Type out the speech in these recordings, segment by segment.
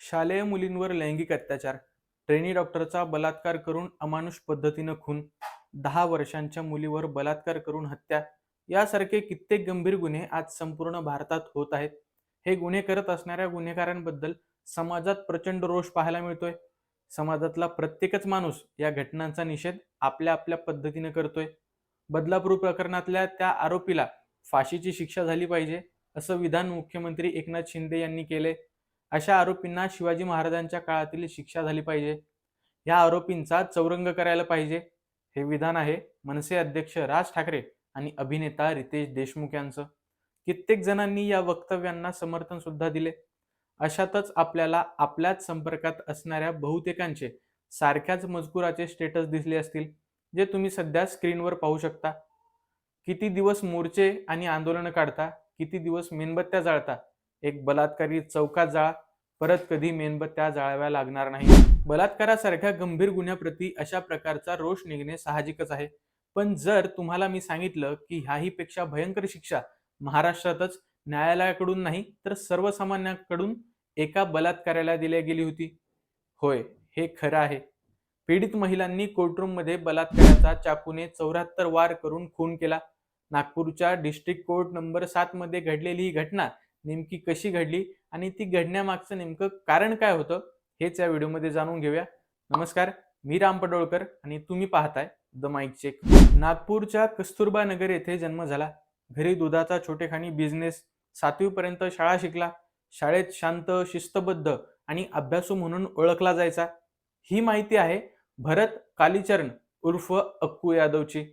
शालेय मुलींवर लैंगिक अत्याचार ट्रेनी डॉक्टरचा बलात्कार करून अमानुष पद्धतीनं खून दहा वर्षांच्या मुलीवर बलात्कार करून हत्या यासारखे कित्येक गंभीर गुन्हे आज संपूर्ण भारतात होत आहेत. हे गुन्हे करत असणाऱ्या गुन्हेगारांबद्दल समाजात प्रचंड रोष पाहायला मिळतोय. समाजातला प्रत्येकच माणूस या घटनांचा निषेध आपल्या आपल्या पद्धतीनं करतोय. बदलापूर प्रकरणातल्या त्या आरोपीला फाशीची शिक्षा झाली पाहिजे असं विधान मुख्यमंत्री एकनाथ शिंदे यांनी केले अशा आरोपींना शिवाजी महाराजांच्या काळातील शिक्षा झाली पाहिजे. या आरोपींचा चौरंग करायला पाहिजे. हे विधान आहे मनसे अध्यक्ष राज ठाकरे आणि अभिनेता रितेश देशमुख यांचं. कित्येक जणांनी या वक्तव्यांना समर्थन सुद्धा दिले. अशातच आपल्याला आपल्याच संपर्कात असणाऱ्या बहुतेकांचे सारख्याच मजकुराचे स्टेटस दिसले असतील जे तुम्ही सध्या स्क्रीनवर पाहू शकता. किती दिवस मोर्चे आणि आंदोलनं काढता किती दिवस मेणबत्त्या जाळता एक बलात्कारी चौकात जाळा परत कधी मेणबत्त्या जाळाव्या लागणार नाही. बलात्कारासारख्या गंभीर गुन्ह्याप्रती अशा प्रकारचा रोष निघणे साहजिकच आहे. पण जर तुम्हाला मी सांगितलं की ह्याही पेक्षा भयंकर शिक्षा महाराष्ट्रातच न्यायालयाकडून नाही तर सर्वसामान्यांकडून एका बलात्काराला दिल्या गेली होती. होय हे खरं आहे. पीडित महिलांनी कोर्टरूममध्ये बलात्काराचा चाकूने चौऱ्याहत्तर वार करून खून केला. नागपूरच्या डिस्ट्रिक्ट कोर्ट नंबर सात मध्ये घडलेली ही घटना नेमकी कशी घडली आणि ती घडण्यामागचं नेमकं कारण काय होतं हेच या व्हिडिओमध्ये जाणून घेऊया. नमस्कार मी राम पडोळकर आणि तुम्ही पाहताय द माईक चेक नागपूरच्या कस्तुरबा नगर येथे जन्म झाला. घरी दुधाचा छोटेखानी बिझनेस सातवीपर्यंत शाळा शिकला. शाळेत शांत शिस्तबद्ध आणि अभ्यासू म्हणून ओळखला जायचा. ही माहिती आहे भरत कालीचरण उर्फ अक्कू यादवची.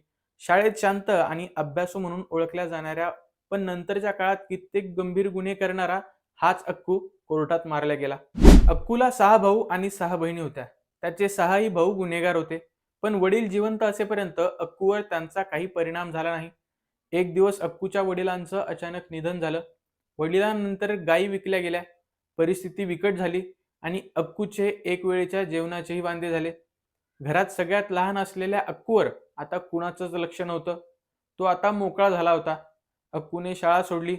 शाळेत शांत आणि अभ्यासू म्हणून ओळखल्या जाणाऱ्या पण नंतरच्या काळात कित्येक गंभीर गुन्हे करणारा हाच अक्कू कोर्टात मारला गेला. अक्कूला सहा भाऊ आणि सहा बहिणी होत्या. त्याचे सहाही भाऊ गुन्हेगार होते. पण वडील जिवंत असेपर्यंत अक्कूवर त्यांचा काही परिणाम झाला नाही. एक दिवस अक्कूच्या वडिलांचं अचानक निधन झालं. वडिलांनंतर गायी विकल्या गेल्या. परिस्थिती विकट झाली आणि अक्कूचे एक वेळेच्या जेवणाचेही वांदे झाले. घरात सगळ्यात लहान असलेल्या अक्कूवर आता कुणाचंच लक्ष नव्हतं. तो आता मोकळा झाला होता. अक्कूने शाळा सोडली.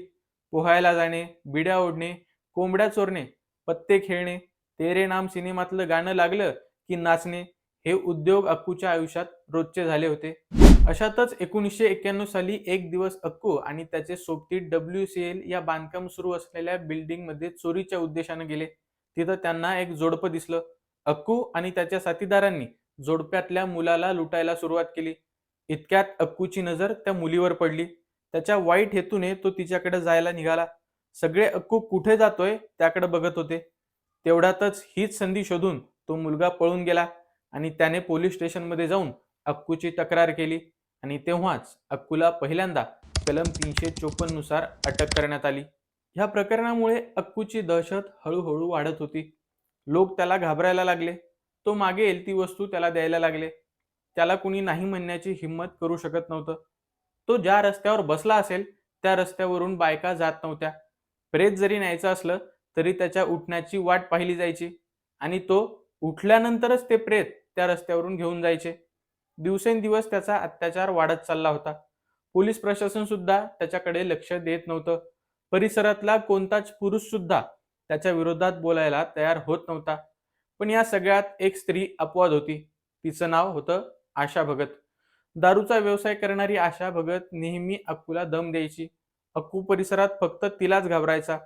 पोहायला जाणे बिड्या ओढणे कोंबड्या चोरणे पत्ते खेळणे तेरे नाम सिनेमातलं गाणं लागलं की नाचणे हे उद्योग अक्कूच्या आयुष्यात रोजचे झाले होते. अशातच एकोणीसशे एक्क्याण्णव साली एक दिवस अक्कू आणि त्याचे सोबती डब्ल्यू सी एल या बांधकाम सुरू असलेल्या बिल्डिंगमध्ये चोरीच्या उद्देशाने गेले. तिथं त्यांना एक जोडपं दिसलं. अक्कू आणि त्याच्या साथीदारांनी जोडप्यातल्या मुलाला लुटायला सुरुवात केली. इतक्यात अक्कूची नजर त्या मुलीवर पडली. त्याच्या वाईट हेतूने तो तिच्याकडे जायला निघाला. सगळे अक्कू कुठे जातोय त्याकडे बघत होते. तेवढ्यातच हीच संधी शोधून तो मुलगा पळून गेला आणि त्याने पोलीस स्टेशनमध्ये जाऊन अक्कूची तक्रार केली आणि तेव्हाच अक्कूला पहिल्यांदा कलम तीनशे चोपन्ननुसार अटक करण्यात आली. ह्या प्रकरणामुळे अक्कूची दहशत हळूहळू वाढत होती. लोक त्याला घाबरायला लागले. तो मागे येईल ती वस्तू त्याला द्यायला लागले. त्याला कुणी नाही म्हणण्याची हिंमत करू शकत नव्हतं. तो ज्या रस्त्यावर बसला असेल त्या रस्त्यावरून बायका जात नव्हत्या. प्रेत जरी न्यायचं असलं तरी त्याच्या उठण्याची वाट पाहिली जायची. आणि तो उठल्यानंतरच ते प्रेत त्या रस्त्यावरून घेऊन जायचे. दिवसेंदिवस त्याचा अत्याचार वाढत चालला होता. पोलीस प्रशासन सुद्धा त्याच्याकडे लक्ष देत नव्हतं. परिसरातला कोणताच पुरुष सुद्धा त्याच्या विरोधात बोलायला तयार होत नव्हता. पण या सगळ्यात एक स्त्री अपवाद होती. तिचं नाव होतं आशा भगत. दारूचा व्यवसाय करणारी आशा भगत नेहमी अक्कूला दम द्यायची. अक्कू परिसरात फक्त तिलाच घाबरायचा.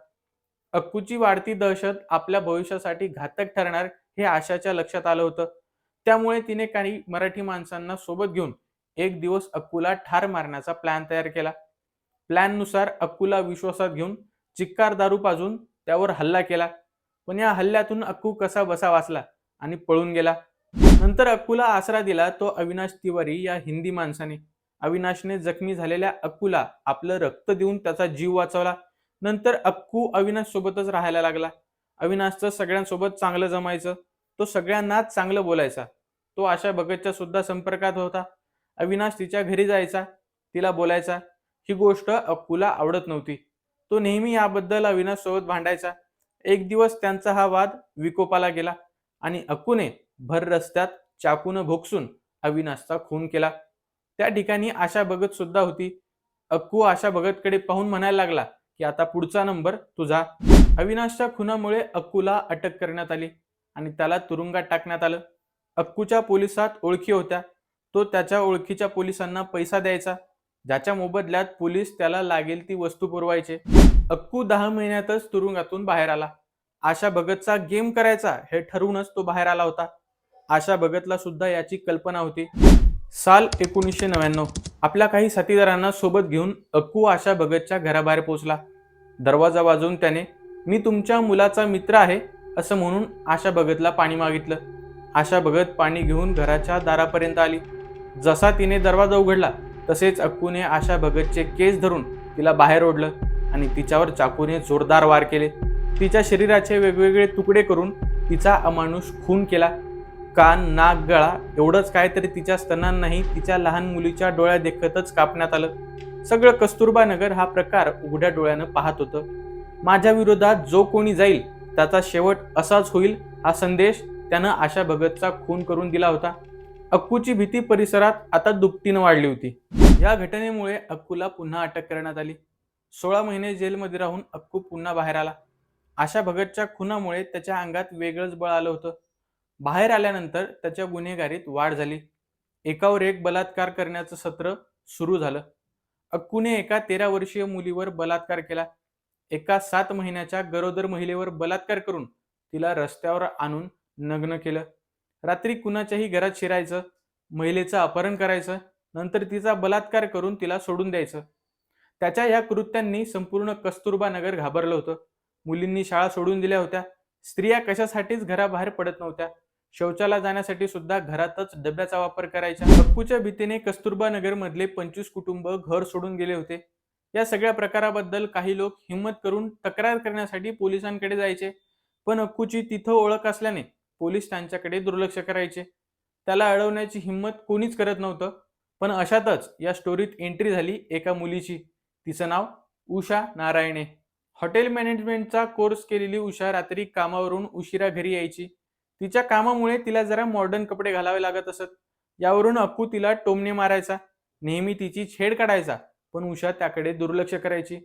अक्कूची वाढती दहशत आपल्या भविष्यासाठी घातक ठरणार हे आशाच्या लक्षात आलं होतं. त्यामुळे तिने काही मराठी माणसांना सोबत घेऊन एक दिवस अक्कूला ठार मारण्याचा प्लॅन तयार केला. प्लॅननुसार अक्कूला विश्वासात घेऊन चिक्कार दारू पाजून त्यावर हल्ला केला. पण या हल्ल्यातून अक्कू कसा बसा वाचला आणि पळून गेला. नंतर अक्कूला आसरा दिला तो अविनाश तिवारी या हिंदी माणसाने. अविनाशने जखमी झालेल्या अक्कूला आपलं रक्त देऊन त्याचा जीव वाचवला. नंतर अक्कू अविनाश सोबतच राहायला लागला. अविनाशचं सगळ्यांसोबत चांगलं जमायचं. तो सगळ्यांनाच चांगलं बोलायचा. तो आशा भगतच्या सुद्धा संपर्कात होता. अविनाश तिच्या घरी जायचा. तिला बोलायचा. ही गोष्ट अक्कूला आवडत नव्हती. तो नेहमी याबद्दल अविनाश सोबत भांडायचा. एक दिवस त्यांचा हा वाद विकोपाला गेला आणि अक्कूने भर रस्त्यात चाकून भोगसून अविनाशचा खून केला. त्या ठिकाणी आशा भगत सुद्धा होती. अक्कू आशा भगतकडे पाहून म्हणायला लागला की आता पुढचा नंबर तुझा. अविनाशच्या खुनामुळे अक्कूला अटक करण्यात आली आणि त्याला तुरुंगात टाकण्यात आलं. अक्कूच्या पोलिसात ओळखी होत्या. तो त्याच्या ओळखीच्या पोलिसांना पैसा द्यायचा. ज्याच्या मोबदल्यात पोलीस त्याला लागेल ती वस्तू पुरवायचे. अक्कू दहा महिन्यातच तुरुंगातून बाहेर आला. आशा भगतचा गेम करायचा हे ठरवूनच तो बाहेर आला होता. आशा भगतला सुद्धा याची कल्पना होती. साल एकोणीसशे नव्याण्णव. आपल्या काही साथीदारांना सोबत घेऊन अक्कू आशा भगतच्या घराबाहेर पोहोचला. दरवाजा वाजवून त्याने मी तुमच्या मुलाचा मित्र आहे असं म्हणून आशा भगतला पाणी मागितलं. आशा भगत पाणी घेऊन घराच्या दारापर्यंत आली. जसा तिने दरवाजा उघडला तसेच अक्कूने आशा भगतचे केस धरून तिला बाहेर ओढलं आणि तिच्यावर चाकूने जोरदार वार केले. तिच्या शरीराचे वेगवेगळे तुकडे करून तिचा अमानुष खून केला. कान नाक गळा एवढंच काय तरी तिच्या स्तनांनाही तिच्या लहान मुलीच्या डोळ्या देखतच कापण्यात आलं. सगळं कस्तुरबा नगर हा प्रकार उघड्या डोळ्यानं पाहत होतं. माझ्या विरोधात जो कोणी जाईल त्याचा शेवट असाच होईल हा संदेश त्यानं आशा भगतचा खून करून दिला होता. अक्कूची भीती परिसरात आता दुपटीनं वाढली होती. या घटनेमुळे अक्कूला पुन्हा अटक करण्यात आली. सोळा महिने जेलमध्ये राहून अक्कू पुन्हा बाहेर आला. आशा भगतच्या खुनामुळे त्याच्या अंगात वेगळंच बळ आलं होतं. बाहेर आल्यानंतर त्याच्या गुन्हेगारीत वाढ झाली. एकावर एक बलात्कार करण्याचं सत्र सुरू झालं. अक्कूने एका तेरा वर्षीय मुलीवर बलात्कार केला. एका सात महिन्याच्या गरोदर महिलेवर बलात्कार करून तिला रस्त्यावर आणून नग्न केलं. रात्री कुणाच्याही घरात शिरायचं महिलेचं अपहरण करायचं नंतर तिचा बलात्कार करून तिला सोडून द्यायचं. त्याच्या या कृत्यांनी संपूर्ण कस्तुरबा नगर घाबरलं होतं. मुलींनी शाळा सोडून दिल्या होत्या. स्त्रिया कशासाठीच घराबाहेर पडत नव्हत्या. शौचाला जाण्यासाठी सुद्धा घरातच डब्याचा वापर करायचा. अक्कूच्या भीतीने कस्तुरबा नगरमधले पंचवीस कुटुंब घर सोडून गेले होते. या सगळ्या प्रकाराबद्दल काही लोक हिंमत करून तक्रार करण्यासाठी पोलिसांकडे जायचे. पण अक्कूची तिथं ओळख असल्याने पोलीस त्यांच्याकडे दुर्लक्ष करायचे. त्याला अडवण्याची हिंमत कोणीच करत नव्हतं. पण अशातच या स्टोरीत एंट्री झाली एका मुलीची. तिचं नाव उषा नारायणे. हॉटेल मॅनेजमेंटचा कोर्स केलेली उषा रात्री कामावरून उशिरा घरी यायची. तिच्या कामामुळे तिला जरा मॉडर्न कपडे घालावे लागत असत. यावरून अक्कू तिला टोमणे मारायचा. नेहमी तिची छेड काढायचा पण उषा त्याकडे दुर्लक्ष करायची.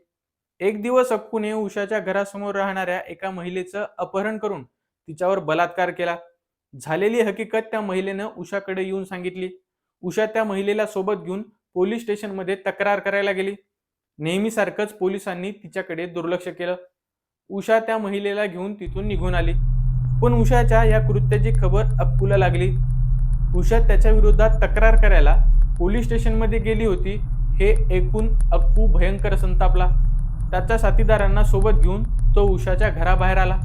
एक दिवस अक्कूने उषाच्या घरासमोर राहणाऱ्या एका महिलेचं अपहरण करून तिच्यावर बलात्कार केला. झालेली हकीकत त्या महिलेनं उषाकडे येऊन सांगितली. उषा त्या महिलेला सोबत घेऊन पोलीस स्टेशनमध्ये तक्रार करायला गेली. नेहमीसारखंच पोलिसांनी तिच्याकडे दुर्लक्ष केलं. उषा त्या महिलेला घेऊन तिथून निघून आली. पण उषाच्या या कृत्याची खबर अक्कूला लागली. उषा त्याच्या विरोधात तक्रार करायला पोलीस स्टेशनमध्ये गेली होती हे ऐकून अक्कू भयंकर संतापला. त्याच्या साथीदारांना सोबत घेऊन तो उषाच्या घराबाहेर आला.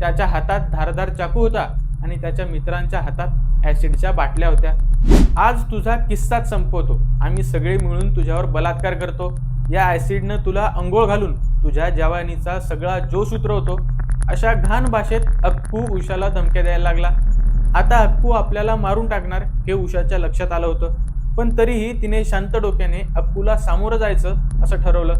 त्याच्या हातात धारदार चाकू होता आणि त्याच्या मित्रांच्या हातात ॲसिडच्या बाटल्या होत्या. आज तुझा किस्साच संपवतो. आम्ही सगळे मिळून तुझ्यावर बलात्कार करतो. या ॲसिडनं तुला अंघोळ घालून तुझ्या जवानीचा सगळा जोश उतरवतो. अशा घाण भाषेत अक्कू उषाला धमक्या द्यायला लागला. आता अक्कू आपल्याला मारून टाकणार हे उषाच्या लक्षात आलं होतं. पण तरीही तिने शांत डोक्याने अक्कूला सामोरं जायचं असं ठरवलं.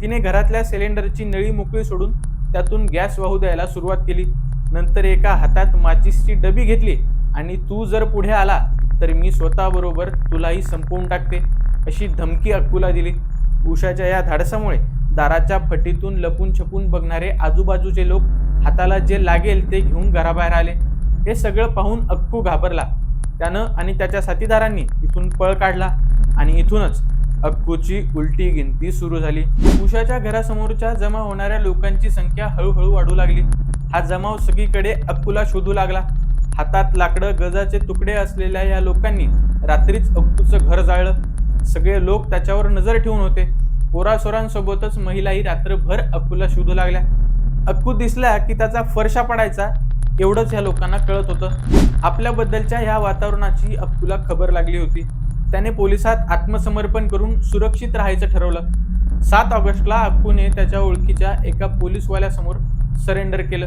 तिने घरातल्या सिलेंडरची नळी मोकळी सोडून त्यातून गॅस वाहू द्यायला सुरुवात केली. नंतर एका हातात माचीसची डबी घेतली आणि तू जर पुढे आला तर मी स्वतःबरोबर तुलाही संपवून टाकते अशी धमकी अक्कूला दिली. उषाच्या या धाडसामुळे दाराच्या फटीतून लपून छपून बघणारे आजूबाजूचे लोक हाताला जे लागेल ते घेऊन घराबाहेर आले. हे सगळं पाहून अक्कू घाबरला. त्यानं आणि त्याच्या साथीदारांनी इथून पळ काढला आणि इथूनच अक्कूची उलटी गिनती सुरू झाली. उषाच्या घरासमोरच्या जमा होणाऱ्या लोकांची संख्या हळूहळू वाढू लागली. हा जमाव सगळीकडे अक्कूला शोधू लागला. हातात लाकडं गजाचे तुकडे असलेल्या या लोकांनी रात्रीच अक्कूचं घर जाळलं. सगळे लोक त्याच्यावर नजर ठेवून होते. पोरासोरांसोबतच महिलाही रात्रभर अक्कूला शोधू लागल्या. अक्कू दिसला की त्याचा फरशा पडायचा एवढंच ह्या लोकांना कळत होतं. आपल्याबद्दलच्या ह्या वातावरणाची अक्कूला खबर लागली होती. त्याने पोलिसात आत्मसमर्पण करून सुरक्षित राहायचं ठरवलं. सात ऑगस्टला अक्कूने त्याच्या ओळखीच्या एका पोलीसवाल्यासमोर सरेंडर केलं.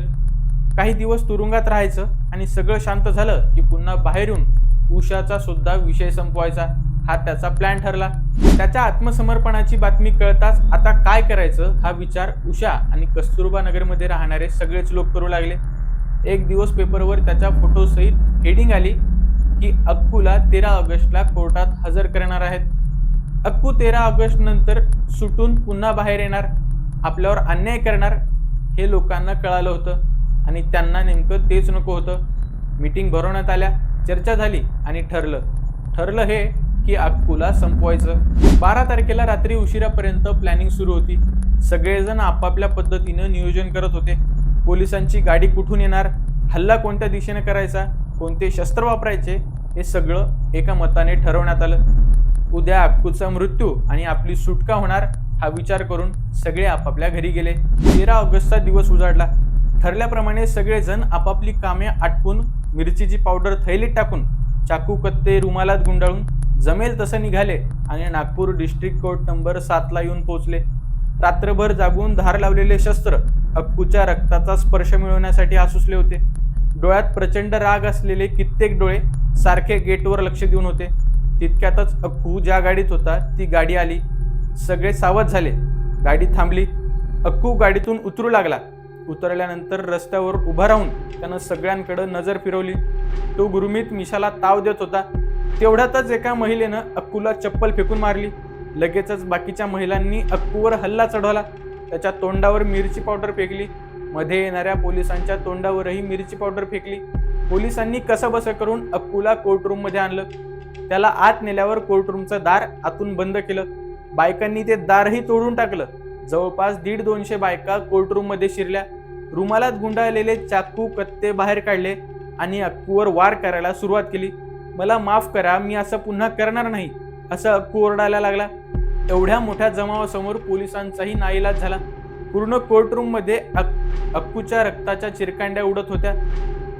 काही दिवस तुरुंगात राहायचं आणि सगळं शांत झालं की पुन्हा बाहेर येऊन उषाचा सुद्धा विषय संपवायचा. हा त्याचा प्लॅन ठरला. त्याच्या आत्मसमर्पणाची बातमी कळताच आता काय करायचं हा विचार उषा आणि कस्तुरबा नगरमध्ये राहणारे सगळेच लोक करू लागले. एक दिवस पेपरवर त्याच्या फोटोसहित हेडिंग आली की अक्कूला तेरा ऑगस्टला कोर्टात हजर करणार आहेत. अक्कू तेरा ऑगस्ट नंतर सुटून पुन्हा बाहेर येणार आपल्यावर अन्याय करणार हे लोकांना कळालं होतं आणि त्यांना नेमकं तेच नको होतं. मीटिंग भरवण्यात आल्या चर्चा झाली आणि ठरलं. ठरलं हे की अक्कूला संपवायचं. बारा तारखेला रात्री उशिरापर्यंत प्लॅनिंग सुरू होती. सगळेजण आपापल्या पद्धतीनं नियोजन करत होते. पोलिसांची गाडी कुठून येणार? हल्ला कोणत्या दिशेने करायचा? कोणते शस्त्र वापरायचे? हे सगळं एका मताने ठरवण्यात आलं. उद्या अक्कूचा मृत्यू आणि आपली सुटका होणार हा विचार करून सगळे आपापल्या घरी गेले. तेरा ऑगस्टचा दिवस उजाडला. ठरल्याप्रमाणे सगळेजण आपापली कामे आटपून मिरचीची पावडर थैलीत टाकून चाकू कत्ते रुमालात गुंडाळून जमेल तसं निघाले आणि नागपूर डिस्ट्रिक्ट कोर्ट नंबर सातला येऊन पोहोचले. रात्रभर जागून धार लावलेले शस्त्र अक्कूच्या रक्ताचा स्पर्श मिळवण्यासाठी आसुसले होते. डोळ्यात प्रचंड राग असलेले कित्येक डोळे सारखे गेटवर लक्ष देऊन होते. तितक्यातच अक्कू ज्या गाडीत होता ती गाडी आली. सगळे सावध झाले. गाडी थांबली. अक्कू गाडीतून उतरू लागला. उतरल्यानंतर रस्त्यावर उभा राहून त्यानं सगळ्यांकडे नजर फिरवली. तो गुरुमीत मिशाला ताव देत होता. तेवढ्यातच एका महिलेनं अक्कूला चप्पल फेकून मारली. लगेचच बाकीच्या महिलांनी अक्कूवर हल्ला चढवला. त्याच्या तोंडावर मिरची पावडर फेकली. मध्ये येणाऱ्या पोलिसांच्या तोंडावरही मिरची पावडर फेकली. पोलिसांनी कसं बसं करून अक्कूला कोर्टरूममध्ये आणलं. त्याला आत नेल्यावर कोर्टरूमचं दार आतून बंद केलं. बायकांनी ते दारही तोडून टाकलं. जवळपास दीड दोनशे बायका कोर्टरूममध्ये शिरल्या. रुमालात गुंडाळलेले चाकू कत्ते बाहेर काढले आणि अक्कूवर वार करायला सुरुवात केली. मला माफ करा मी असं पुन्हा करणार नाही. असं अक्कू ओरडायला लागला. एवढ्या मोठ्या जमावासमोर पोलिसांचाही नाईलाज झाला. पूर्ण कोर्टरूममध्ये अक् अक अक्कूच्या रक्ताच्या चिरकांड्या उडत होत्या.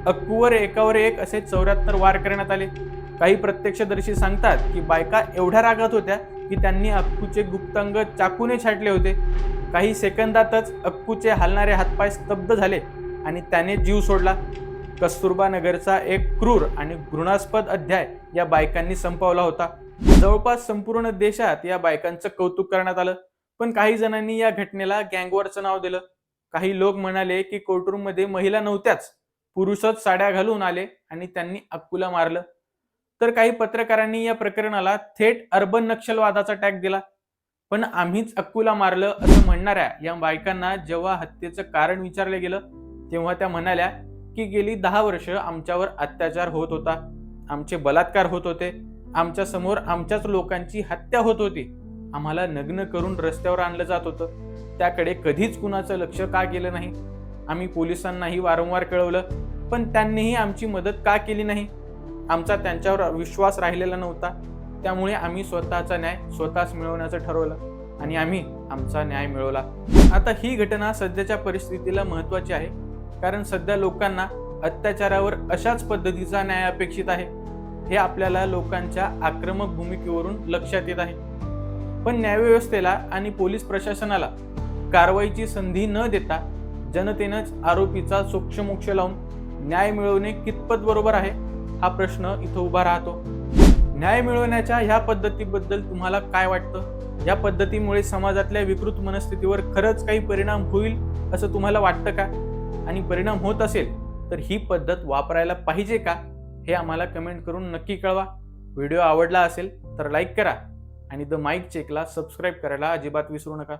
अक्कूवर एकावर एक असे चौऱ्याहत्तर वार करण्यात आले. काही प्रत्यक्षदर्शी सांगतात की बायका एवढ्या रागात होत्या की त्यांनी अक्कूचे गुप्तांग चाकूने छाटले होते. काही सेकंदातच अक्कूचे हालणारे हातपाय स्तब्ध झाले आणि त्याने जीव सोडला. कस्तुरबा नगरचा एक क्रूर आणि घृणास्पद अध्याय या बायकांनी संपवला होता. जवळपास संपूर्ण देशात या बायकांचं कौतुक करण्यात आलं. पण काही जणांनी या घटनेला गँगवॉरचं नाव दिलं. काही लोक म्हणाले की कोर्टरूममध्ये महिला नव्हत्याच. पुरुषच साड्या घालून आले आणि त्यांनी अक्कूला मारलं. तर काही पत्रकारांनी या प्रकरणाला थेट अर्बन नक्षलवादाचा टॅग दिला. पण आम्हीच अक्कूला मारलं असं म्हणणाऱ्या या बायकांना जेव्हा हत्येचं कारण विचारलं गेलं तेव्हा त्या म्हणाल्या की गेली दहा वर्ष आमच्यावर अत्याचार होत होता. आमचे बलात्कार होत होते. आमच्यासमोर आमच्याच लोकांची हत्या होत होती. आम्हाला नग्न करून रस्त्यावर आणलं जात होतं. त्याकडे कधीच कुणाचं लक्ष का केलं नाही. आम्ही पोलिसांनाही वारंवार कळवलं पण त्यांनीही आमची मदत का केली नाही? आमचा त्यांच्यावर विश्वास राहिलेला नव्हता. त्यामुळे आम्ही स्वतःचा न्याय स्वतःच मिळवण्याचं ठरवलं आणि आम्ही आमचा न्याय मिळवला. आता ही घटना सध्याच्या परिस्थितीला महत्वाची आहे. कारण सध्या लोकांना अत्याचारावर अशाच पद्धतीचा न्याय अपेक्षित आहे. हे आपल्याला लोकांच्या आक्रमक भूमिकेवरून लक्षात येत आहे. पण न्यायव्यवस्थेला आणि पोलीस प्रशासनाला कारवाईची संधी न देता जनतेनंच आरोपीचा सोक्षमोक्ष लावून न्याय मिळवणे कितपत बरोबर आहे हा प्रश्न इथं उभा राहतो. न्याय मिळवण्याच्या ह्या पद्धतीबद्दल तुम्हाला काय वाटतं? या पद्धतीमुळे समाजातल्या विकृत मनस्थितीवर खरंच काही परिणाम होईल असं तुम्हाला वाटतं का? आणि परिणाम होत असेल तर ही पद्धत वापरायला पाहिजे का? हे आम्हाला कमेंट करून नक्की कळवा. व्हिडिओ आवडला असेल तर लाईक करा. आणि द माईक चेकला सबस्क्राईब करायला अजिबात विसरू नका.